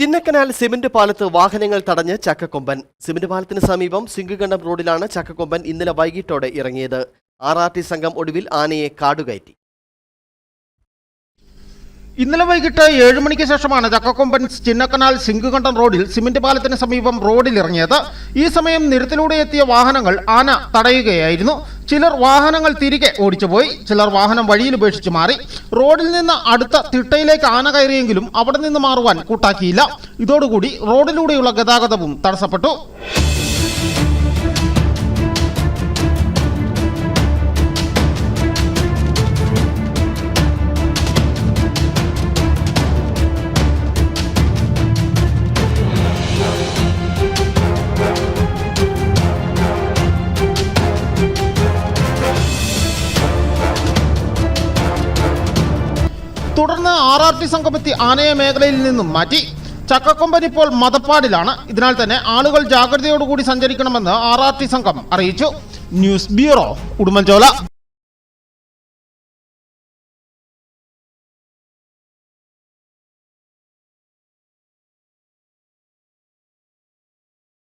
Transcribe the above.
Chinnakanal cement പാലത്ത് വാഹനങ്ങൾ തടഞ്ഞ് Chakkakomban. Cement പാലത്തിന് സമീപം സിംഗുകണ്ഠം റോഡിലാണ് ചക്കക്കൊമ്പൻ ഇന്നലെ വൈകിട്ടോടെ ഇറങ്ങിയത്. ആർ സംഘം ഒടുവിൽ ആനയെ കാടുകയറ്റി. ഇന്നലെ വൈകിട്ട് ഏഴ് മണിക്ക് ശേഷമാണ് ചക്കക്കൊമ്പൻ ചിന്നക്കനാൽ സിംഗുകണ്ഠം റോഡിൽ സിമന്റ് പാലത്തിന് സമീപം റോഡിൽ ഇറങ്ങിയത്. ഈ സമയം നിരത്തിലൂടെ എത്തിയ വാഹനങ്ങൾ ആന തടയുകയായിരുന്നു. ചിലർ വാഹനങ്ങൾ തിരികെ ഓടിച്ചുപോയി. ചിലർ വാഹനം വഴിയിൽ ഉപേക്ഷിച്ച് മാറി. റോഡിൽ നിന്ന് അടുത്ത തിട്ടയിലേക്ക് ആന കയറിയെങ്കിലും അവിടെ നിന്ന് മാറുവാൻ കൂട്ടാക്കിയില്ല. ഇതോടുകൂടി റോഡിലൂടെയുള്ള ഗതാഗതവും തടസ്സപ്പെട്ടു. തുടർന്ന് ആർ ആർ ടി സംഘമെത്തി ആനയെ മേഖലയിൽ നിന്നും മാറ്റി. ചക്കക്കൊമ്പൻ ഇപ്പോൾ മതപ്പാടിലാണ്. ഇതിനാൽ തന്നെ ആളുകൾ ജാഗ്രതയോടുകൂടി സഞ്ചരിക്കണമെന്ന് ആർ ആർ ടി സംഘം അറിയിച്ചു. News bureau Udumbanchola.